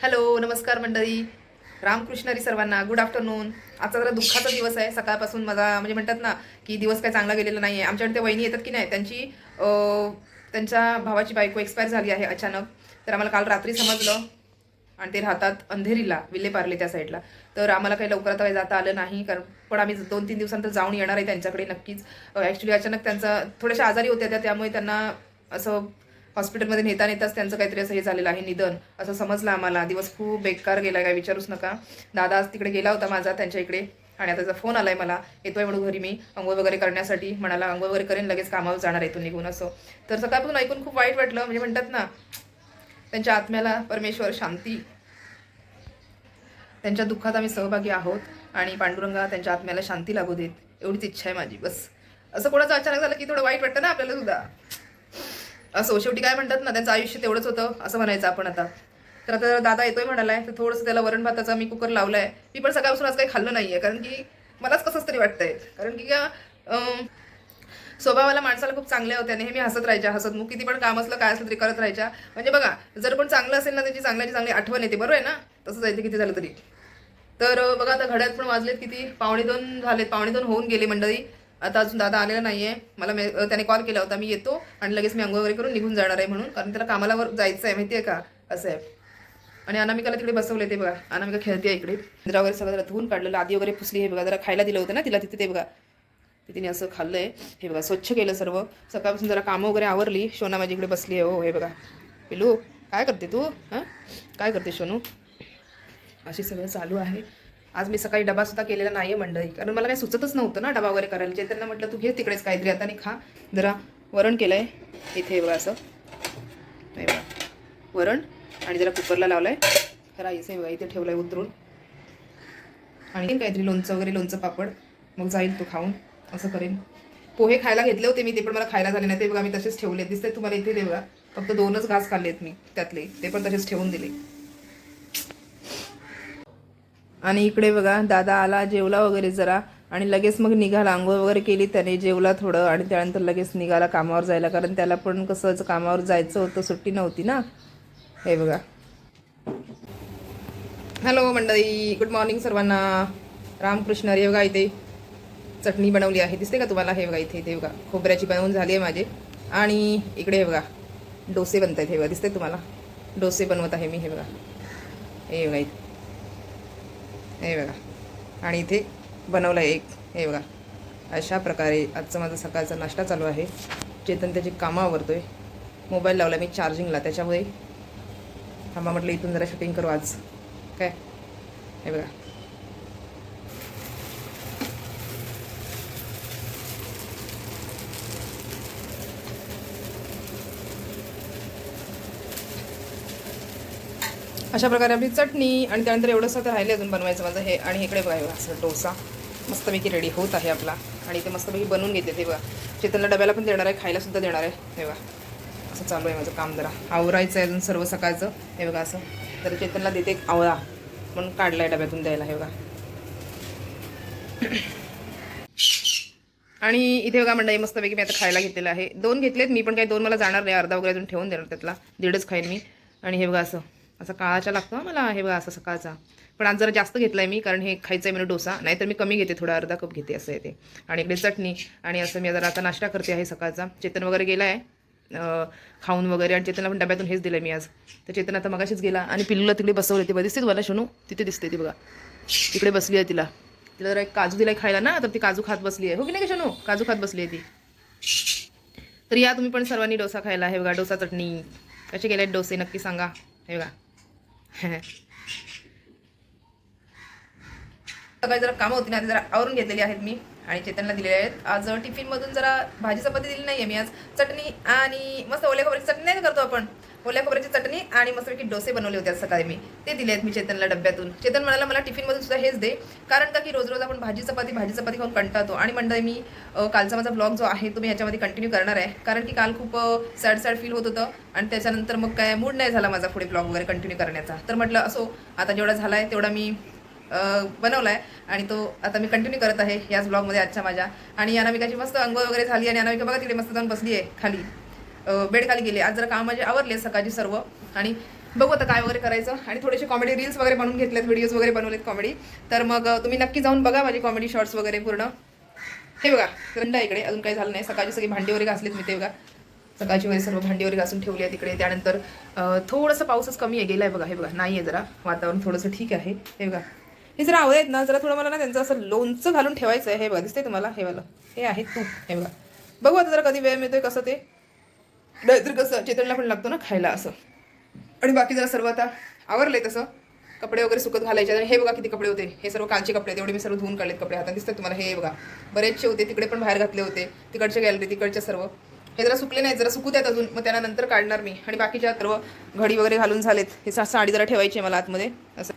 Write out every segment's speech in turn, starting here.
Hello नमस्कार मंडळी. रामकृष्णरी सर्वांना गुड आफ्टरनून आजचा जरा दुःखाचा दिवस आहे. सकाळपासून माझा म्हणजे म्हणतात ना की दिवस काय चांगला गेलेला नाही आहे आमच्याकडे ते वहिनी येतात की नाही त्यांची त्यांच्या भावाची बायको एक्सपायर झाली आहे अचानक. तर आम्हाला काल रात्री समजलं. आणि ते राहतात अंधेरीला विल्लेपार्ले त्या साईडला तर आम्हाला काही लवकर आता काही जाता आलं नाही. कारण पण आम्ही दोन तीन दिवसांतर जाऊन येणार आहे त्यांच्याकडे नक्कीच. ॲक्च्युली अचानक त्यांचा थोड्याशा आजारी होत्या त्या त्यामुळे त्यांना असं हॉस्पिटलमध्ये नेता नेताच त्यांचं काहीतरी असं हे झालेलं आहे निधन. असं समजलं आम्हाला. दिवस खूप बेकार गेला काय विचारूच नका. दादा आज तिकडे गेला होता माझा त्यांच्या इकडे. आणि आता त्याचा फोन आलाय मला. येतोय म्हणून घरी मी. अंघोळ वगैरे करण्यासाठी म्हणाला अंघोळ वगैरे करेन लगेच कामावर जाणार आहे इथून निघून असं. तर सकाळपासून ऐकून खूप वाईट वाटलं. म्हणजे म्हणतात ना त्यांच्या आत्म्याला परमेश्वर शांती. त्यांच्या दुःखात आम्ही सहभागी आहोत आणि पांडुरंगा त्यांच्या आत्म्याला शांती लागू देत. एवढीच इच्छा आहे माझी बस. असं कोणाचं अचानक झालं की थोडं वाईट वाटतं ना आपल्याला सुद्धा. असो शेवटी काय म्हणतात ना त्यांचं आयुष्य तेवढंच होतं असं म्हणायचं आपण आता. तर आता दादा येतोय म्हणालाय तर थोडंसं त्याला वरण भाताचा मी कुकर लावलाय. मी पण सकाळपासून आज काही खाल्लं आहे कारण की मलाच कसंच तरी वाटतंय. कारण की का स्वभावाला माणसाला खूप चांगल्या होत्या नेहमी हसत राहायच्या हसत मग किती पण काम असलं काय असलं तरी करत राहायच्या. म्हणजे बघा जर पण चांगलं असेल ना त्याची चांगल्याची चांगली आठवण येते बरोबर आहे ना? तसंच आहे ते किती झालं तरी. तर बघा आता घड्यात पण वाजलेत किती? पावणे दोन झालेत पावणे दोन होऊन गेले मंडळी. आता अजून दादा आलेला नाही आहे मला मे त्याने कॉल केला होता. मी येतो आणि लगेच मी अंघोळ वगैरे करून निघून जाणार आहे म्हणून. कारण त्याला कामाला वर जायचं आहे माहिती आहे का? असं आहे. आणि अनामिकाला तिकडे बसवले ते बघा. अनामिका खेळते इकडे. जरा वगैरे सगळं जरा धुवून काढलेलं. आधी वगैरे पुसली. हे बघा जरा खायला दिलं होतं ना तिला तिथे ते बघा. तिने असं आहे हे बघा स्वच्छ केलं सर्व. सकाळपासून जरा कामं वगैरे आवरली. शोना माझी इकडे बसली आहे. हो हे बघा. पिलू काय करते तू? हां? काय करते शोनू? अशी सगळं चालू आहे. आज मी सकाळी डबा सुद्धा केलेला नाही आहे मंडळी. कारण मला काही सुचतच नव्हतं ना डबा वगैरे करायला. जे त्यांना म्हटलं तू घे तिकडेच काहीतरी. आता आणि खा. जरा वरण केलं आहे इथे बघा असं. हे बघा. वरण आणि जरा कुकरला लावलं आहे राईस आहे बघा इथे ठेवलं आहे उतरून. आणि काहीतरी लोणचं वगैरे लोणचं पापड. मग जाईल तो खाऊन. असं करेन. पोहे खायला घेतले होते मी ते पण मला खायला झाले नाही. ते बघा मी तसेच ठेवले दिसते तुम्हाला इथे ते बघा. फक्त दोनच घास खाल्लेत मी त्यातले. ते पण तसेच ठेवून दिले. आणि इकडे बघा दादा आला जेवला वगैरे जरा आणि लगेच मग निघाला. आंघोळ वगैरे केली त्याने जेवला थोडं आणि त्यानंतर लगेच निघाला कामावर जायला. कारण त्याला पण कसं कामावर जायचं होतं सुट्टी नव्हती ना. हे बघा. हॅलो मंडळी गुड मॉर्निंग सर्वांना. रामकृष्ण हे बघा इथे चटणी बनवली आहे. दिसते का तुम्हाला? हे बघा इथे इथे बघा. खोबऱ्याची बनवून झाली आहे माझे. आणि इकडे हे बघा डोसे बनत आहेत हे बघा. दिसते तुम्हाला? डोसे बनवत आहे मी हे बघा. हे बघा इथे. हे बघा. आणि इथे बनवलं आहे एक हे बघा. अशा प्रकारे आजचा माझा सकाळचा नाश्ता चालू आहे. चेतन त्याची कामं आवरतोय. मोबाईल लावला मी चार्जिंगला त्याच्यामुळे थांबा म्हटलं इथून जरा शूटिंग करू आज. काय? हे बघा. अशा प्रकारे आपली चटणी आणि त्यानंतर एवढंसं तर राहिले अजून बनवायचं माझं हे आणि इकडे बघा हे असं डोसा. मस्तपैकी रेडी होत आहे आपला. आणि ते मस्तपैकी बनवून घेते ते बघा. चेतनला डब्याला पण देणार आहे खायलासुद्धा देणार आहे. हे बघा. असं चालू आहे माझं काम जरा. आवरायचं आहे अजून सर्व सकाळचं. हे बघा असं. तर चेतनला देते एक आवळा. म्हणून काढला आहे डब्यातून द्यायला हे बघा. आणि इथे बघा मंडळी मस्तपैकी मी आता खायला घेतलेलं आहे. दोन घेतलेत मी पण काही दोन मला जाणार नाही. अर्धा वगैरे अजून ठेवून देणार त्यातला. दीडच खाईन मी. आणि हे बघा असं. असा काळाचा लागतो मला हे बघा असं सकाळचा. पण आज जरा जास्त घेतला आहे मी कारण हे खायचं आहे म्हणून डोसा. नाहीतर मी कमी घेते थोडा अर्धा कप घेते असं येते. आणि इकडे चटणी आणि असं मी जरा आता नाश्ता करते आहे सकाळचा. चेतन वगैरे गेला आहे खाऊन वगैरे आणि चेतनला पण डब्यातून हेच दिलं मी आज. तर चेतन आता मगाशीच गेला आणि पिल्लूला तिकडे बसवले ते बघा दिसते तुम्हाला शनू? तिथे दिसते ती बघा. तिकडे बसली आहे तिला. तिला जरा एक काजू दिलाय खायला ना तर ती काजू खात बसली आहे. हो की नाही का शनू? काजू खात बसली आहे ती. तर या तुम्ही पण सर्वांनी डोसा खायला हे बघा डोसा चटणी. कसे गेले आहेत डोसे? नक्की सांगा. हे बघा. सकाळी जरा कामं होती ना ती जरा आवरून घेतलेली आहेत मी आणि चेतनला दिलेले आहेत. आज टिफिनमधून जरा भाजी चपाती दिली नाही आहे मी आज. चटणी आणि मस्त ओल्या खोबऱ्याची चटणी नाही करतो आपण? ओल्या खोबऱ्याची चटणी आणि मस्तपैकी डोसे बनवले होते सकाळी मी. ते दिले आहेत मी चेतनला डब्यातून. चेतन म्हणाला मला टिफिनमधून सुद्धा हेच दे. कारण का की रोज रोज आपण भाजी चपाती भाजी चपाती खाऊन कंटाळतो. आणि मंडळी मी कालचा माझा ब्लॉग जो आहे तो मी याच्यामध्ये कंटिन्यू करणार आहे. कारण की काल खूप सॅड सॅड फील होत होतं. आणि त्याच्यानंतर मग काय मूड नाही झाला माझा पुढे ब्लॉग वगैरे कंटिन्यू करण्याचा. तर म्हटलं असो आता जेवढा झाला आहे तेवढा मी बनवला आहे आणि तो आता मी कंटिन्यू करत आहे याच ब्लॉगमध्ये आजच्या माझ्या. आणि अनामिकाची मस्त अंघोळ वगैरे झाली आणि अनामिका बघा तिकडे मस्त जाऊन बसली आहे खाली. बेडखाली गेले. आज जर काम माझे आवरले सकाळची सर्व. आणि बघू आता काय वगैरे करायचं. आणि थोडेसे कॉमेडी रील्स वगैरे बनवून घेतलेत व्हिडिओज वगैरे बनवलेत कॉमेडी तर मग तुम्ही नक्की जाऊन बघा माझी कॉमेडी शॉर्ट्स वगैरे पूर्ण. हे बघा थंड आहे इकडे. अजून काही झालं नाही. सकाळची सगळी भांडी वगैरे घासलीत मी ते बघा. सकाळची वगैरे सर्व भांडी वगैरे घासून ठेवली आहे तिकडे त्यानंतर थोडंसं पाऊसच कमी आहे. गेला आहे बघा. हे बघा नाही आहे जरा. वातावरण थोडंसं ठीक आहे. हे बघा. हे जरा आवड आहेत ना जरा थोडं मला ना त्यांचं असं लोणचं घालून ठेवायचं आहे हे बघा दिसतंय तुम्हाला? हे वालं. हे आहे तूप. हे बघा. बघू आता जरा कधी वेळ मिळतोय कसं ते. नाहीतर कसं चेतनला पण लागतो ना खायला असं. आणि बाकी जरा सर्व आता आवरले तसं. कपडे वगैरे सुकत घालायचे आणि हे बघा किती कपडे होते. हे सर्व कालचे कपडे तेवढे मी सर्व धुवून काढलेत कपडे. आता दिसतात तुम्हाला हे बघा. बरेचसे होते तिकडे पण बाहेर घातले होते. तिकडच्या गॅलरी तिकडचे सर्व. हे जरा सुकले नाही जरा सुकू द्यात अजून. मग त्यांना नंतर काढणार मी. आणि बाकीच्या सर्व घडी वगैरे घालून झालेत. हे सा- साडी जरा ठेवायची आहे मला आतमध्ये. असं.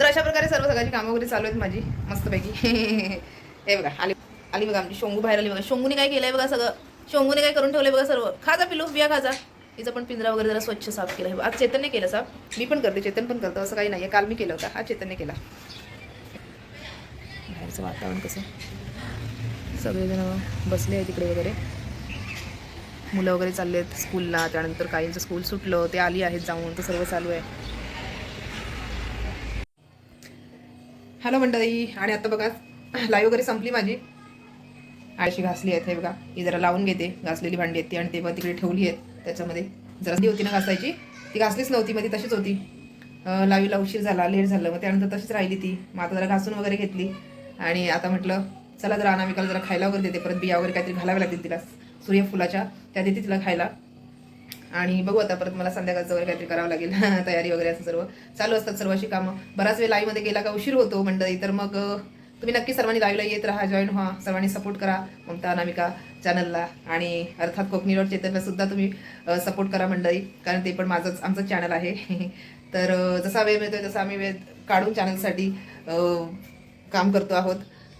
तर अशा प्रकारे सर्व सगळ्याची कामं वगैरे चालू आहेत माझी. मस्तपैकी. हे बघा. आली आली बघा आमची. शोंगू बाहेर आली बघा. शोंगूने काय केलंय बघा सगळं? शोंगूने काय करून ठेवले बघा सर्व. खाजा पिलू बिया खाजा तिचा पण पिंजरा वगैरे जरा स्वच्छ साफ केला आज चेतनने केलं साफ. मी पण करते चेतन पण करतो असं काही नाही आहे काल मी केलं होतं. हा चेतनने केला. बाहेरचं वातावरण कसं? सगळेजण बसले आहे तिकडे वगैरे. मुलं वगैरे चालले आहेत स्कूलला. त्यानंतर काहींचं स्कूल सुटलं. ते आली आहेत जाऊन. तर सर्व चालू आहे. हॅलो मंडळी. आणि आता बघा लाईव्ह वगैरे संपली माझी. आळशी घासली आहेत हे बघा. ही जरा लावून घेते. घासलेली भांडी आहेत ती आणि ते पण तिकडे ठेवली आहेत. त्याच्यामध्ये जरा ती होती ना घासायची. ती घासलीच नव्हती मग ती तशीच होती. लावीला उशीर झाला लेट झालं. मग त्यानंतर तशीच राहिली ती. मग आता जरा घासून वगैरे घेतली. आणि आता म्हटलं चला जरा अनामिकाला जरा खायला वगैरे देते. परत बिया वगैरे काहीतरी घालाव्या लागतील तिला. सूर्यफुलाच्या. त्या देते तिला खायला. आणि बघू आता परत मला संध्याकाळचं वगैरे काहीतरी करावं लागेल. तयारी वगैरे असं सर्व. चालू असतात सर्व अशी कामं. बराच वेळ लाईव्हमध्ये गेला का उशीर होतो म्हणलं तर मग तुम्ही नक्की सर्वांनी लाईव्हला येत राहा जॉईन व्हा सर्वांनी सपोर्ट करा. ममता अनामिका चॅनलला आणि अर्थात कोकणी रोड चेतनला सुद्धा तुम्ही सपोर्ट करा मंडळी कारण ते पण माझंच आमचं चॅनल आहे. तर जसा वेळ मिळतोय तसा आम्ही वेळ काढून चॅनलसाठी काम करतो आहोत.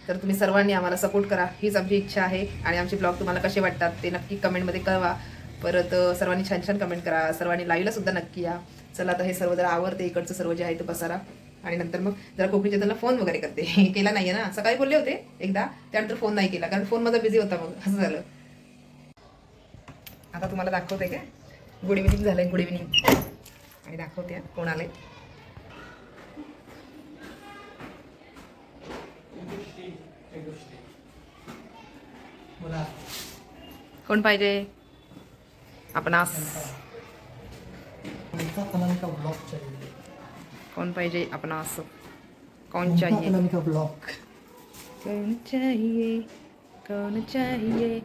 तर तुम्ही सर्वांनी आम्हाला सपोर्ट करा. हीच आमची इच्छा आहे. आणि आमचे ब्लॉग तुम्हाला कसे वाटतात ते नक्की कमेंटमध्ये कळवा. परत सर्वांनी छान छान कमेंट करा. सर्वांनी लाईव्हला सुद्धा नक्की या. चला आता हे सर्व जरा आवडते इकडचं सर्व जे आहे ते पसारा. आणि नंतर मग जरा कोकणीच्या त्यांना फोन वगैरे करते. केला नाहीये ना. सकाळी बोलले होते एकदा त्यानंतर फोन नाही केला. कारण फोन माझा बिझी होता मग. असं झालं. आता तुम्हाला दाखवते काय गुड इव्हिनिंग झालंय गुड इव्हिनिंग आणि दाखवते कोण आलंय कोण पाहिजे? आपण कौन पाहिजे? आपण कौन अमिता चाहिए? ब्लॉग कौन चाहिए? कौन चाहिए?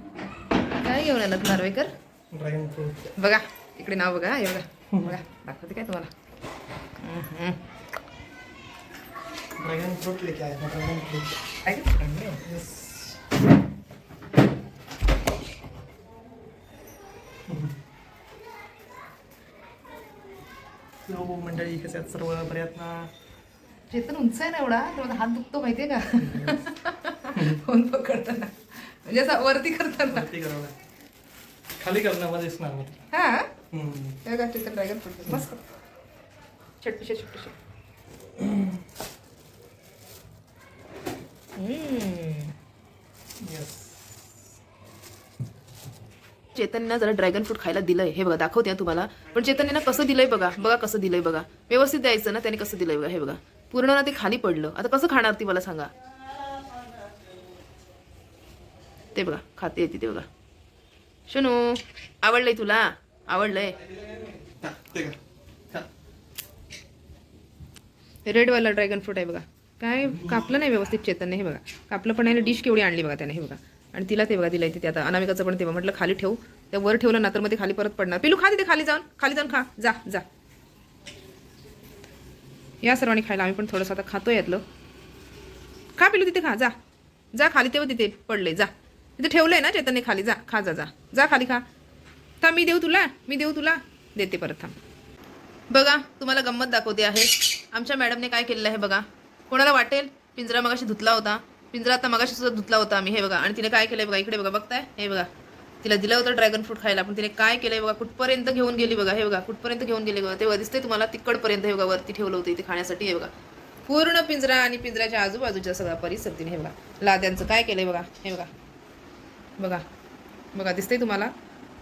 काय घेऊन आलात नार्वेकर? बघा इकडे नाव बघा हे बघा. बघा दाखवते काय तुम्हाला. ड्रॅगन फ्रूट लेके आया ड्रॅगन फ्रूट काय ते? यस हो मंडळी कसे आहेत सर्व? बऱ्यात ना? चेतन उंच आहे ना एवढा माझा हात दुखतो माहितीये का? फोन पकडताना. म्हणजे असं वरती करताना. करावं खाली करण्यामध्ये दिसणार मी तुला. हा? हम्म. हे बघा चेतन ड्रॅगन फ्रूट मस्त. छोटीशे छोटीशे Yes. चेतनने जरा ड्रॅगन फ्रूट खायला दिलंय. हे बघा दाखवते तुम्हाला. पण चेतनने ना कसं दिलंय बघा बघा कसं दिलंय बघा. व्यवस्थित द्यायचं ना त्याने कसं दिलंय बघा हे बघा. पूर्ण ना ते खाली पडलं. आता कसं खाणार ती मला सांगा. ते बघा खाते येते ते बघा. शनू आवडलंय तुला? आवडलंय? रेड वाला रेडवाला ड्रॅगन फ्रूट आहे बघा. काय कापलं नाही व्यवस्थित चेतनने हे बघा. कापलं पण आहे डिश केवढी आणली बघा त्याने हे बघा. आणि तिला ते बघा दिलंय ते आता अनामिकाचं पण तेव्हा म्हटलं खाली ठेवू. त्या वर ठेवलं ना तर मग ते खाली परत पडणार. पिलू खा तिथे खाली जाऊन. खाली जाऊन खा. जा जा. या सर्वांनी खायला आम्ही पण थोडंसं आता खातो यातलं. खा पिलू तिथे खा. जा. जा खाली तेव्हा तिथे पडले जा. तिथे ठेवलंय ना चेतनने खाली. जा. खा जा जा. जा खाली खा. थांब मी देऊ तुला. मी देऊ तुला. देते परत थांब. बघा तुम्हाला गंमत दाखवते आहे. आमच्या मॅडमने काय केलेलं आहे बघा. कोणाला वाटेल? पिंजरा मगाशी धुतला होता. पिंजरा आता मगाशी सुद्धा धुतला होता आम्ही. हे बघा. आणि तिने काय केलंय बघा? इकडे बघा. बघताय? हे बघा. तिला दिलं होतं ड्रॅगन फ्रूट खायला. पण तिने काय केलंय बघा? कुठपर्यंत घेऊन गेली बघा? हे बघा. कुठपर्यंत घेऊन गेली बघा? तेव्हा दिसतंय तुम्हाला तिकडपर्यंत हे बघा वरती ठेवलं होतं इथे खाण्यासाठी. हे बघा. पूर्ण पिंजरा आणि पिंजऱ्याच्या आजूबाजूच्या सगळा परिसर तिने हे बघा. लाद्यांचं काय केलंय बघा? हे बघा. बघा. बघा दिसतंय तुम्हाला?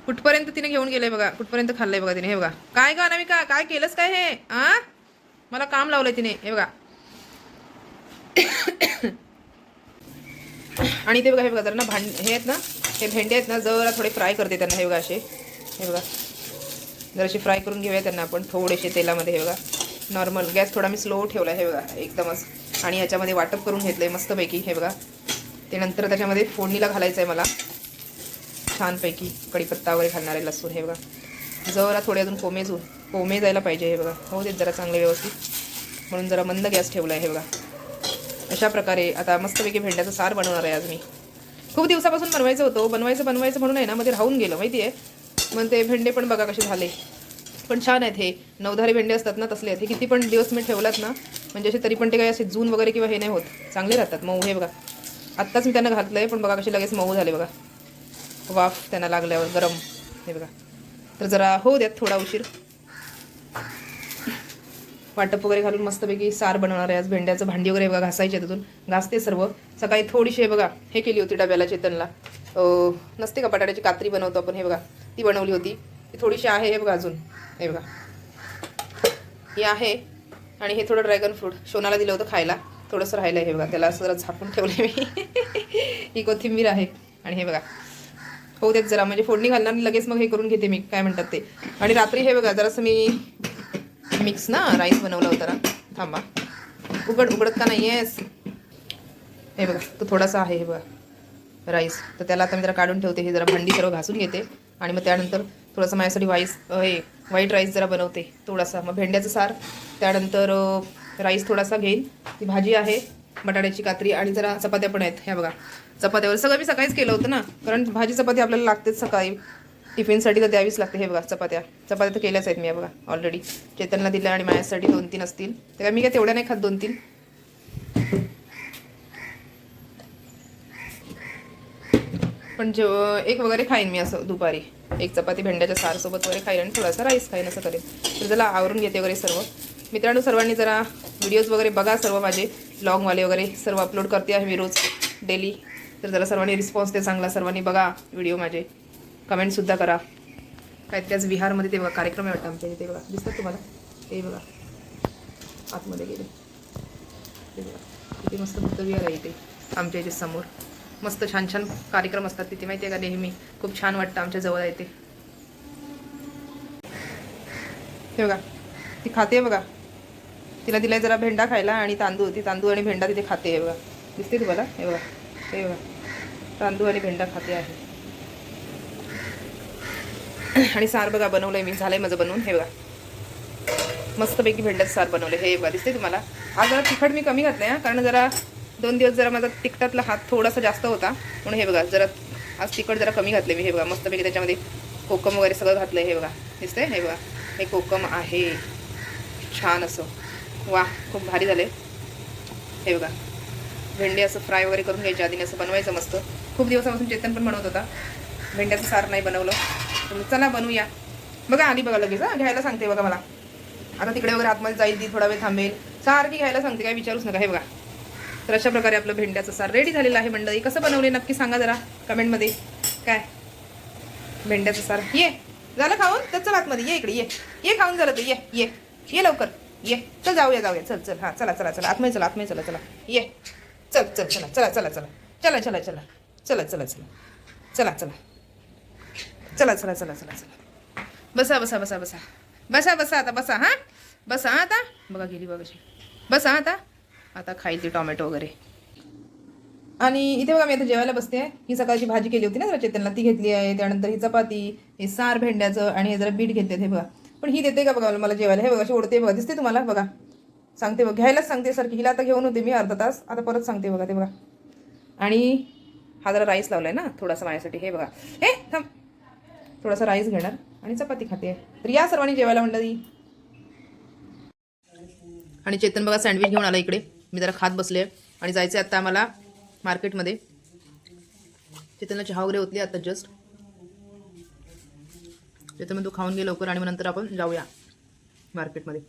कुठपर्यंत तिने घेऊन गेलंय बघा? कुठपर्यंत खाल्लंय बघा तिने? हे बघा. काय गा का काय केलंस काय हे? आ? मला काम लावलंय तिने. हे बघा. आणि ते बघा हे बघा जरा ना भांड हे आहेत ना हे भेंडे आहेत ना जरा थोडे फ्राय करते त्यांना हे बघा असे. हे बघा. जराशी फ्राय करून घेऊया त्यांना आपण थोडेसे तेलामध्ये हे बघा. नॉर्मल गॅस थोडा मी स्लो ठेवला हे बघा एकदमच. आणि याच्यामध्ये वाटप करून घेतलं आहे मस्तपैकी हे बघा. ते नंतर त्याच्यामध्ये फोडणीला घालायचं आहे मला. छानपैकी कढीपत्ता वगैरे घालणार आहे लसूण हे बघा. जरा थोडे अजून कोमेजून कोमे जायला पाहिजे हे बघा. हो देत जरा चांगले व्यवस्थित. म्हणून जरा मंद गॅस ठेवला आहे हे बघा. अशा प्रकारे आता मस्तपैकी भेंड्याचं सार बनवणार आहे आज मी. खूप दिवसापासून बनवायचं होतं हो. बनवायचं बनवायचं म्हणून आहे ना मध्ये राहून गेलं माहिती आहे मग ते भेंडे पण बघा कसे झाले. पण छान आहेत हे. नवधारी भेंडे असतात ना तसले आहेत. हे किती पण दिवस मी ठेवलात ना म्हणजे असे तरी पण ते काही असे जून वगैरे किंवा हे नाही होत. चांगले राहतात मऊ. हे बघा. आत्ताच मी त्यांना घातलं आहे पण बघा कसे लगेच मऊ झाले बघा. वाफ त्यांना लागल्यावर गरम. हे बघा. तर जरा होऊ द्यात थोडा उशीर. वाटप वगैरे घालून मस्तपैकी सार बनवणार आहे आज भेंड्याचं भांडी वगैरे बघा घासायचे तिथून घासते सर्व. सकाळी थोडीशी हे बघा हे केली होती डब्याला चेतनला. नसते का बटाट्याची कात्री बनवतो आपण हे बघा. ती बनवली होती. ती थोडीशी आहे हे बघा अजून. हे बघा. ही आहे आणि हे थोडं ड्रॅगन फ्रूट शोनाला दिलं होतं खायला. थोडंसं राहिलं हे बघा. त्याला असं जरा झाकून ठेवलं मी. ही कोथिंबीर आहे. आणि हे बघा. हो देत जरा म्हणजे फोडणी घालणार लगेच मग हे करून घेते मी. काय म्हणतात ते. आणि रात्री हे बघा जरासं मी मिक्स ना राईस बनवला होता ना. थांबा. उघड उघडत का नाही आहेस हे बघा तो थोडासा आहे हे बघा. राईस तर त्याला आता मी जरा काढून ठेवते. हे जरा भांडी सर्व घासून घेते. आणि मग त्यानंतर थोडंसं माझ्यासाठी वाईस हे व्हाईट राईस जरा बनवते. थोडासा. मग भेंड्याचं सार. त्यानंतर राईस थोडासा घेईन. ती भाजी आहे. बटाट्याची कात्री आणि जरा चपात्या पण आहेत. ह्या बघा. चपात्यावर सगळं मी सकाळीच केलं होतं ना. कारण भाजी चपाती आपल्याला लागतेच सकाळी. टिफिनसाठी तर द्यावीच लागते. हे बघा चपात्या. चपात्या तर केल्याच आहेत मी बघा ऑलरेडी चेतनला दिल्या आणि माझ्यासाठी दोन तीन असतील. तर काय मी काय तेवढ्या नाही खात दोन तीन? पण जेव एक वगैरे खाईन मी असं दुपारी. एक चपाती भेंड्याच्या सारसोबत वगैरे खाईन आणि थोडासा राईस खाईन असं करेन. तर त्याला आवरून घेते वगैरे सर्व. मित्रांनो सर्वांनी जरा व्हिडिओज वगैरे बघा सर्व माझे. ब्लॉगवाले वगैरे सर्व अपलोड करते आहे मी रोज डेली तर जरा सर्वांनी रिस्पॉन्स दे चांगला सर्वांनी बघा व्हिडिओ माझे. कमेंटसुद्धा करा. काय त्याच बिहारमध्ये ते बघा कार्यक्रम आहे वाटतं आमच्या इथे बघा दिसतात तुम्हाला? ते बघा. आतमध्ये गेले. ते बघा. किती मस्त बुद्धविहार आहे इथे आमच्या इथे समोर. मस्त छान छान कार्यक्रम असतात तिथे माहिती आहे का नेहमी? खूप छान वाटतं आमच्या जवळ आहे ते. हे बघा. ती खाते बघा. तिला दिलाय जरा भेंडा खायला आणि तांदूळ. ती तांदूळ आणि भेंडा तिथे खाते आहे बघा. दिसते तुम्हाला? हे बघा. हे बघा. तांदूळ आणि भेंडा खाते आहे. आणि सार बघा बनवलं आहे मी. झालं आहे माझं बनवून. हे बघा. मस्तपैकी भेंड्याचं सार बनवलं. हे बघा दिसते तुम्हाला. आज जरा तिखट मी कमी घातलं आहे कारण जरा दोन दिवस जरा माझा तिखटातला हात थोडासा जास्त होता. म्हणून हे बघा जरा आज तिखट जरा कमी घातले मी. हे बघा मस्तपैकी त्याच्यामध्ये कोकम वगैरे सगळं घातलं हे बघा दिसतंय? हे बघा हे कोकम आहे. छान असं. वा खूप भारी झाले हे बघा भेंडी असं फ्राय वगैरे करून घ्यायच्या आधी असं बनवायचं मस्त. खूप दिवसापासून चेतन पण बनवत होता. भेंड्याचं सार नाही बनवलं. तर चला बनवूया. बघा आली बघा लगेच हां घ्यायला सांगते बघा मला. आता तिकडे वगैरे आतमध्ये जाईल ती थोडा वेळ थांबेल. सारखी घ्यायला सांगते काय विचारूच नका. हे बघा. तर अशा प्रकारे आपलं भेंड्याचं सार रेडी झालेलं आहे मंडळी. कसं बनवले नक्की सांगा जरा कमेंटमध्ये. काय? भेंड्याचं सार. ये. झालं खाऊन? तर चल आतमध्ये. ये इकडे ये. ये खाऊन झालं तर ये ये. ये लवकर. ये. चल जाऊया जाऊया. चल चल. हां चला चला चला. आतमध्ये चला आतमध्ये चला चला. ये. चल चल चला चला चला. चला चला चला चला. चला चला चला. चला चला. चला चला चला चला चला. बसा बसा बसा बसा. बसा बसा आता बसा हां? बसा हां आता? बघा गेली बघाशी बसा आता? आता खाईल ती टोमॅटो वगैरे. आणि इथे बघा मी आता जेवायला बसते. ही सकाळची भाजी केली होती ना जरा चेतनला. ती घेतली आहे. त्यानंतर ही चपाती हे सार भेंड्याचं आणि हे जरा बीट घेतले हे बघा. पण ही देते का बघा मला जेवायला? हे बघा अशी ओढते बघा. दिसते तुम्हाला? बघा. सांगते बघा. घ्यायलाच सांगते सारखी. हिला आता घेऊन होते मी अर्धा तास. आता परत सांगते बघा ते बघा. आणि हा जरा राईस लावलाय ना थोडासा माझ्यासाठी. हे बघा. हे थांब. थोडासा राईस घेणार आणि चपाती खाते. तर या सर्वांनी जेवायला म्हणलं ती आणि चेतन बघा सँडविच घेऊन आला इकडे. मी जरा खात बसले. आणि जायचं आहे आत्ता आम्हाला मार्केटमध्ये. चेतनला चहा वगैरे होतली आता जस्ट चेतन मग तू खाऊन घे लवकर आणि मग नंतर आपण जाऊया मार्केटमध्ये.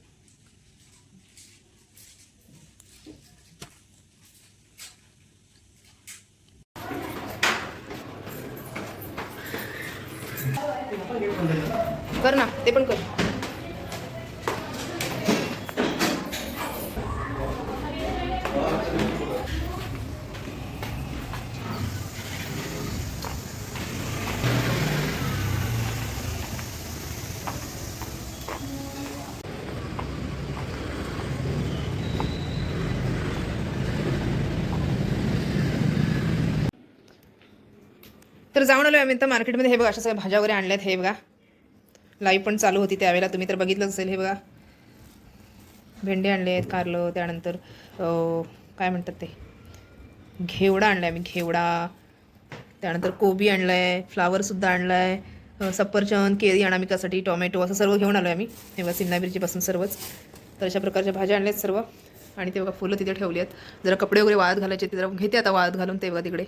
कर ना ते पण कर. आलो आम्ही तर मार्केटमध्ये हे बघा अशा सगळ्या भाज्या वगैरे आणल्यात. हे बघा. लाईव्ह पण चालू होती त्यावेळेला. तुम्ही तर बघितलंच असेल हे बघा. भेंडे आणले आहेत कारलं त्यानंतर काय म्हणतात ते? घेवडा आणला आहे मी घेवडा. त्यानंतर कोबी आणला आहे फ्लावरसुद्धा आणला आहे सफरचंद केळी अनामिकासाठी टोमॅटो असं सर्व घेऊन आलो आहे आम्ही. हे बघा सिमला मिरचीपासून सर्वच. तर अशा प्रकारच्या भाज्या आणल्या आहेत सर्व. आणि ते बघा फुलं तिथे ठेवली आहेत. जरा कपडे वगैरे वाळत घालायचे ते जरा घेते आता वाळत घालून ते बघा तिकडे.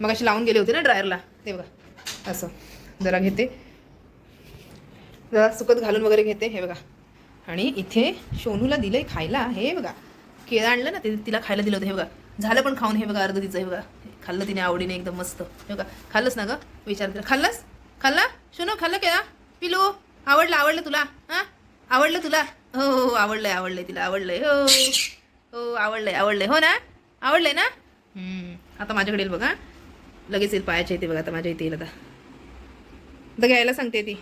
मग अशी लावून गेले होते ना ड्रायरला. ते बघा. असं. जरा घेते. जरा सुकत घालून वगैरे घेते. हे बघा. आणि इथे सोनूला दिलंय खायला. हे बघा. केळं आणलं ना ते तिला खायला दिलं होतं. हे बघा. झालं पण खाऊन हे बघा अर्ध तिचं हे बघा. खाल्लं तिने आवडीने एकदम मस्त. हे बघा. खाल्लंच ना गं? विचार तिला खाल्लंस? खाल्ला? सोनू खाल्लं केळा? पिलो आवडलं आवडलं तुला? हां? आवडलं तुला? हो, हो हो आवडलंय आवडलंय तिला. आवडलंय. हो हो. हो आवडलंय आवडलंय. हो ना? आवडलंय ना? आता माझ्याकडे येईल बघा. लगेच येईल पायाच्या इथे बघा आता माझ्या इथे येईल आता. आता घ्यायला सांगते ती.